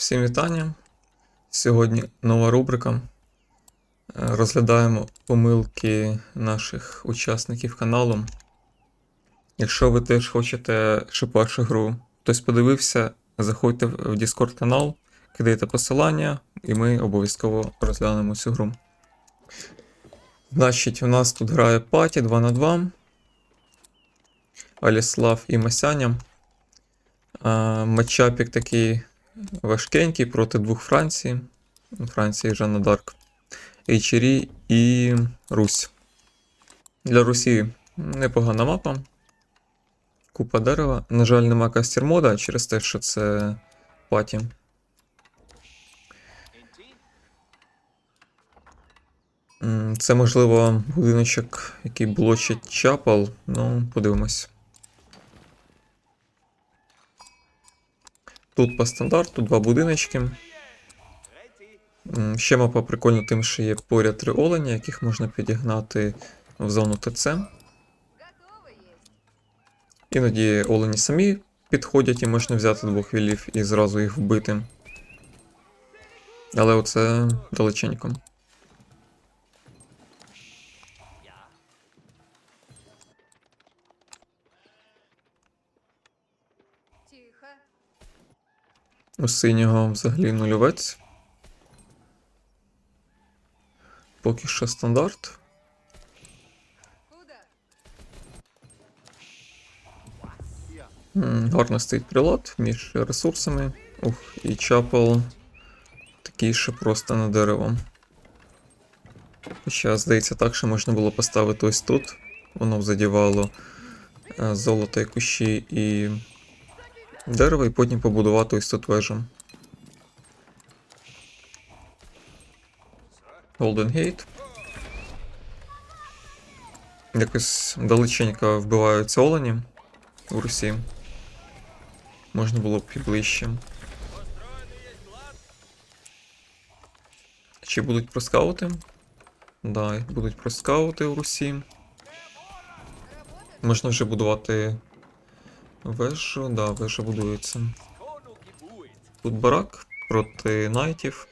Всім вітання. Сьогодні нова рубрика. Е, Розглядаємо помилки наших учасників каналу. Якщо ви теж хочете, вашу гру хтось подивився, заходьте в в Discord канал, кидайте посилання, і ми обов'язково розглянемо цю гру. Значить, у нас тут грає паті 2 на 2. Аліслав і Масяня. Матчапік такий важкенький проти двох Франції. Франції Жанна Дарк. Ейчері і Русь. Для Русі непогана мапа. Купа дерева. На жаль, нема кастір-мода через те, що це паті. Це, можливо, будиночок, який блочить чапал. Ну, подивимось. Тут по стандарту два будиночки. Ще мапа прикольна тим, що є поряд три оленя, яких можна підігнати в зону ТЦ. Іноді олені самі підходять і можна взяти двох вілів і зразу їх вбити. Але оце далеченько. Тихо. У синього взагалі нульовець. Поки що стандарт. Гарно стоїть прилад між ресурсами. Ух, і чапал такий, що просто на дерево. Хоча, здається, так, що можна було поставити ось тут. Воно задівало е, золото і кущі і дерево, і потім побудувати ось тут вежу. Golden Gate. Якось далеченько вбиваються олені у Русі. Можна було б і ближче. Чи будуть проскаути? Да, будуть проскаути у Русі. Можна вже будувати вежу. Да, вежа будується. Тут барак проти найтів.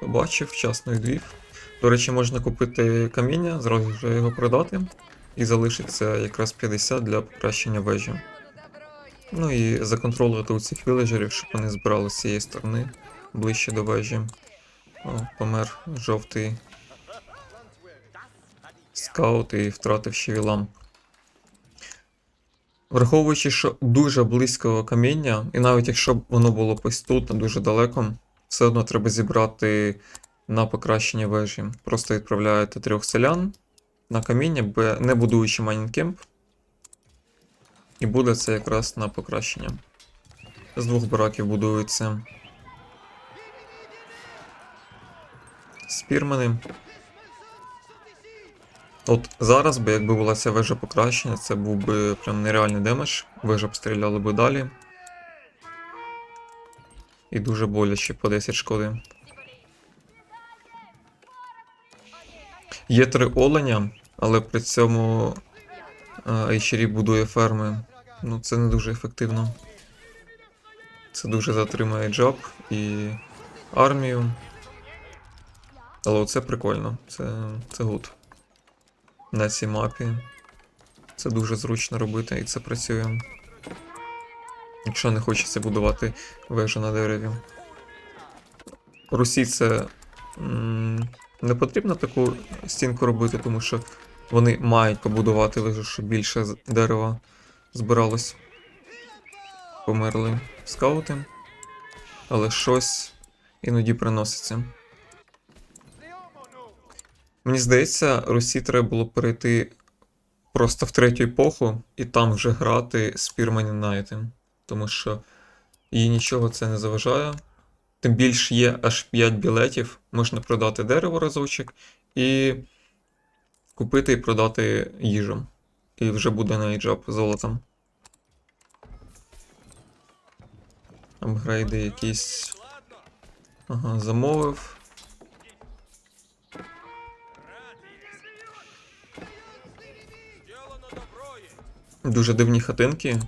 Побачив, вчасно відвів. До речі, можна купити каміння, зразу вже його продати. І залишиться якраз 50 для покращення вежі. Ну і законтролити у цих віледжерів, щоб вони збирали з цієї сторони ближче до вежі. О, помер жовтий скаут і втратив ще. Враховуючи, що дуже близько каміння, і навіть якщо б воно було ось тут, дуже далеко, все одно треба зібрати на покращення вежі. Просто відправляєте трьох селян на каміння, не будуючи майнкемп. І буде це якраз на покращення. З двох бараків будуються спірмени. От зараз би, якби була ця вежа покращення, це був би прям нереальний демедж. Вежа б стріляли би далі. І дуже боляче по 10 шкоди. Є три оленя, але при цьому Айчері будує ферми. Ну, це не дуже ефективно. Це дуже затримує джаб і армію. Але оце прикольно. Це, це гуд. На цій мапі. Це дуже зручно робити і це працює. Якщо не хочеться будувати вежу на дереві. Русі це не потрібно таку стінку робити, тому що вони мають побудувати вежу, щоб більше дерева збиралось. Померли скаути. Але щось іноді приноситься. Мені здається, Русі треба було перейти просто в третю епоху і там вже грати Spearman United. Тому що їй нічого це не заважає. Тим більше є аж 5 білетів, можна продати дерево разочок і купити і продати їжу. І вже буде на іджаб золотом. Апгрейди якісь. Ага, замовив. Дуже дивні хатинки.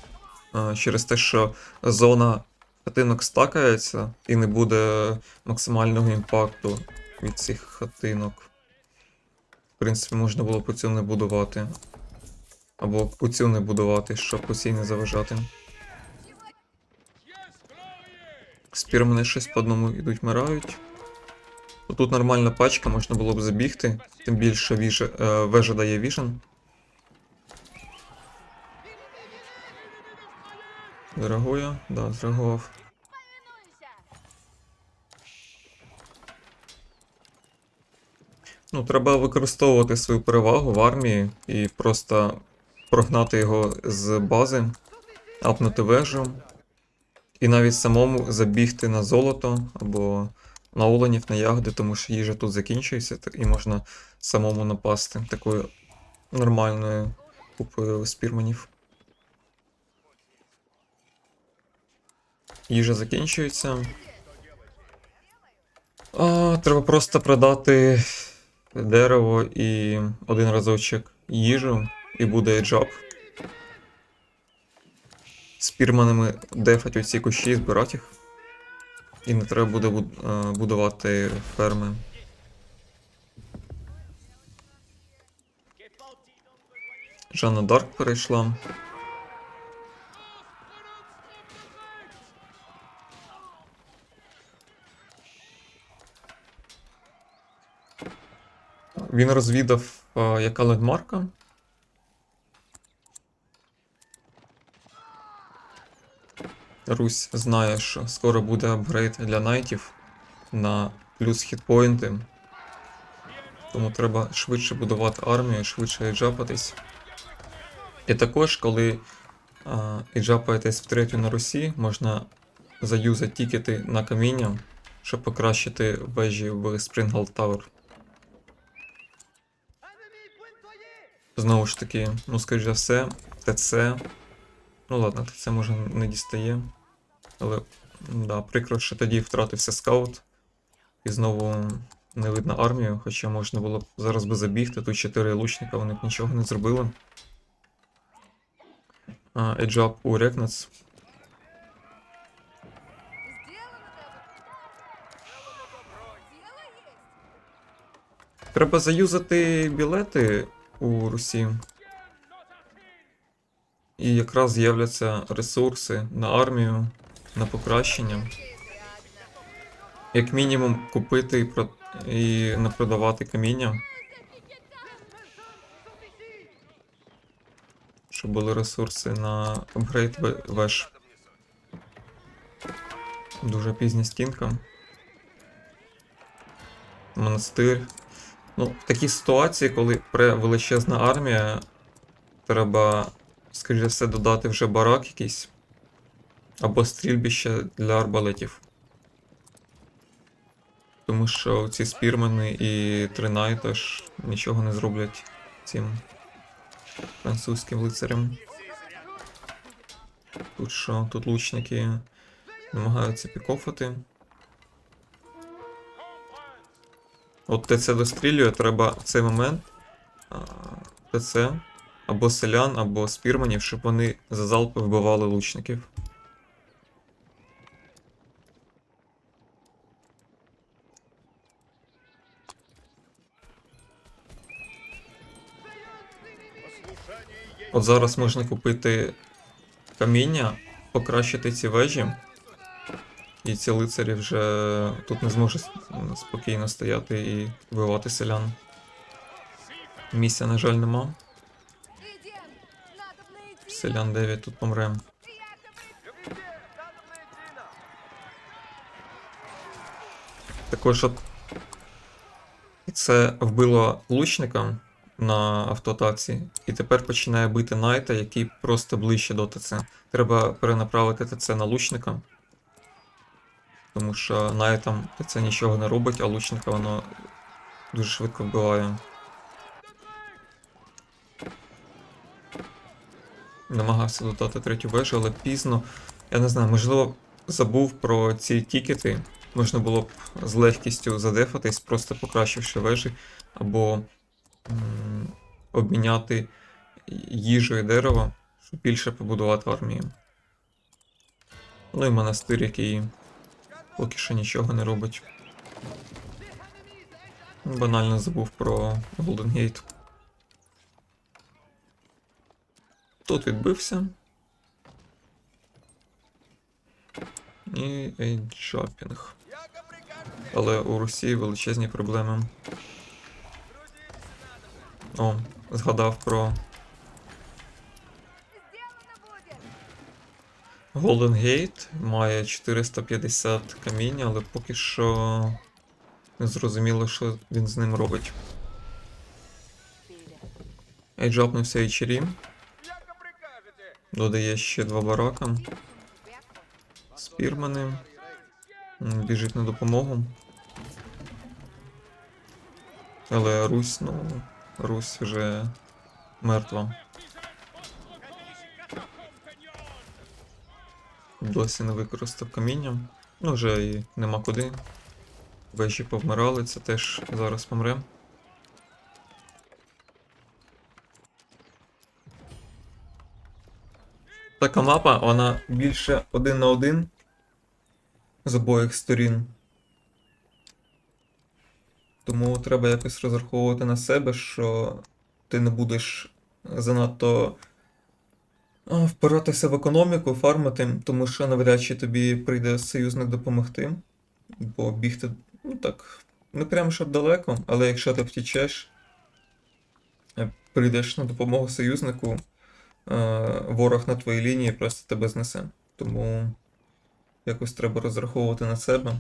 Через те, що зона хатинок стакається і не буде максимального імпакту від цих хатинок. В принципі, можна було б оцю не будувати. Або оцю не будувати, щоб оцій не заважати. Спірмени щось по одному йдуть, вмирають. Тут нормальна пачка, можна було б забігти. Тим більше віжа, е, вежа дає віжен. Зреагує? Да, зреагував. Ну, треба використовувати свою перевагу в армії і просто прогнати його з бази, апнути вежу. І навіть самому забігти на золото або на оленів, на ягоди, тому що їжа тут закінчується, і можна самому напасти такою нормальною купою спірманів. Їжа закінчується. А, треба просто продати дерево і один разочок їжу, і буде джоб. Спірманами дефать оці кущі, збирати їх. І не треба буде будувати ферми. Жанна Дарк перейшла. Він розвідав, е, яка лендмарка. Русь знає, що скоро буде апгрейд для найтів на плюс хітпоінти. Тому треба швидше будувати армію, швидше еджапатись. І також, коли а, еджапаєтесь втретю на Русі, можна заюзати тікети на каміння, щоб покращити вежі в Springhall Tower. Знову ж таки, ну скоріш за все, ТЦ. Ну ладно, ТЦ може не дістає. Але да, прикро, що тоді втратився скаут. І знову не видно армію, хоча можна було б зараз би забігти. Тут 4 лучника, вони б нічого не зробили. Еджап у есть. Треба заюзати білети у Русі. І якраз з'являться ресурси на армію, на покращення. Як мінімум купити і, про... і не каміння. Щоб були ресурси на апгрейд ве- веж. Дуже пізня стінка. Монастир. Ну, в такій ситуації, коли величезна армія, треба, скоріше все, додати вже барак якийсь. Або стрільбище для арбалетів. Тому що ці спірмени і тринайта ж нічого не зроблять цим французьким лицарям. Тут що? Тут лучники намагаються пікофати. От ТЦ дострілює, треба в цей момент ТЦ або селян, або спірманів, щоб вони за залпи вбивали лучників. От зараз можна купити каміння, покращити ці вежі. І ці лицарі вже тут не зможуть спокійно стояти і вбивати селян. Місця, на жаль, нема. Селян 9 тут помре. Також от це вбило лучника на автоатаці, і тепер починає бити Найта, який просто ближче до ТЦ. Треба перенаправити ТЦ на лучника. Тому що Найтам ТЦ нічого не робить, а лучника воно дуже швидко вбиває. Намагався додати третю вежу, але пізно. Я не знаю, можливо, забув про ці тікети. Можна було б з легкістю задефатись, просто покращивши вежі, або обміняти їжу і дерево, щоб більше побудувати армію. Ну і монастир, який поки що нічого не робить. Банально забув про Gate. Тут відбився. І ейджапінг. Але у Росії величезні проблеми. О, згадав про Golden Gate. Має 450 каміння, але поки що не зрозуміло, що він з ним робить. Ейджапнувся Чері. Додає ще два барака. Спірмани. Біжить на допомогу. Але Русь, ну, Русь вже мертва. Досі не використав каміння. Ну, вже і нема куди. Вежі повмирали, це теж зараз помре. Така мапа, вона більше один на один з обох сторін. Тому треба якось розраховувати на себе, що ти не будеш занадто впиратися в економіку, фармити, тому що навряд чи тобі прийде союзник допомогти. Бо бігти, ну так, не прямо щоб далеко, але якщо ти втічеш, е, прийдеш на допомогу союзнику, е, ворог на твоїй лінії просто тебе знесе. Тому якось треба розраховувати на себе.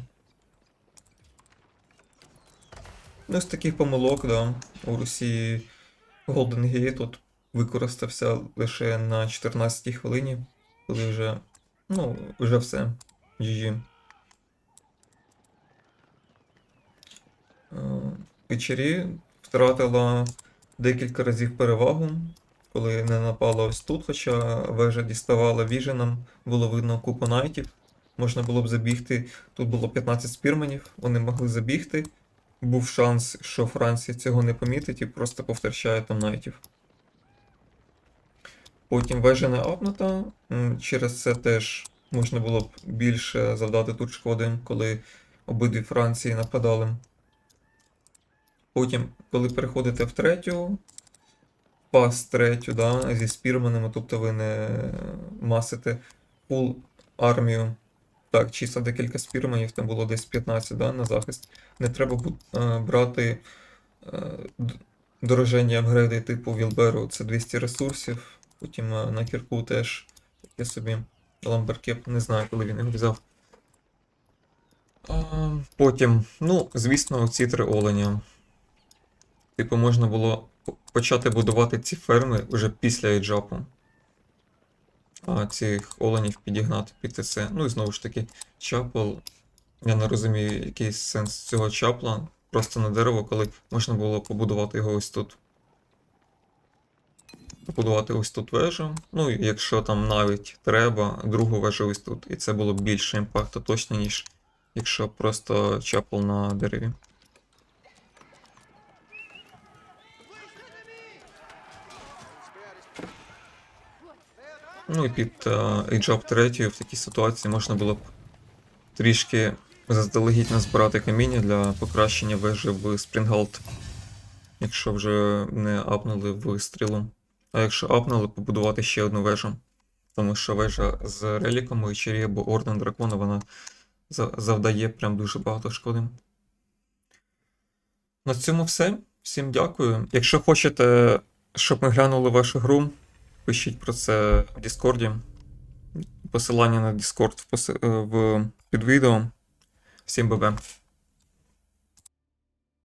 Ну, з таких помилок, да, у Росії Golden Gate тут використався лише на 14-й хвилині, коли вже, ну, вже все. GG. Е, Печері втратила декілька разів перевагу, коли не напала ось тут, хоча вежа діставала віженом, було видно купу найтів. Можна було б забігти. Тут було 15 спірменів, вони могли забігти. Був шанс, що Франція цього не помітить і просто повтрачає там найтів. Потім вежа не апнута. Через це теж можна було б більше завдати тут шкоди, коли обидві Франції нападали. Потім, коли переходите в третю, пас третю, да, зі спірменами, тобто ви не масите фул армію. Так, чисто декілька спірменів, там було десь 15 да, на захист. Не треба е, брати е, дорожені апгрейди типу Вілберу, це 200 ресурсів. Потім е, на кірку теж таке собі ламберкеп, не знаю, коли він взяв. Потім, ну, звісно, ці три оленя. Типу, можна було почати будувати ці ферми вже після еджапу. А цих оленів підігнати під ТЦ. Ну і знову ж таки, чапл. Я не розумію, який сенс цього чапла. Просто на дерево, коли можна було побудувати його ось тут. Побудувати ось тут вежу. Ну, якщо там навіть треба, другу вежу ось тут. І це було б більше імпакту точно, ніж якщо просто чапл на дереві. Ну і під Age 3 в такій ситуації можна було б трішки заздалегідь назбирати каміння для покращення вежі в Спрінгалд. Якщо вже не апнули в стрілу. А якщо апнули, побудувати ще одну вежу. Тому що вежа з реліком і чарі або Орден Дракона вона завдає прям дуже багато шкоди. На цьому все. Всім дякую. Якщо хочете, щоб ми глянули вашу гру, пишіть про це в Діскорді. Посилання на Discord в, поси- е, в під відео. Всім бабе.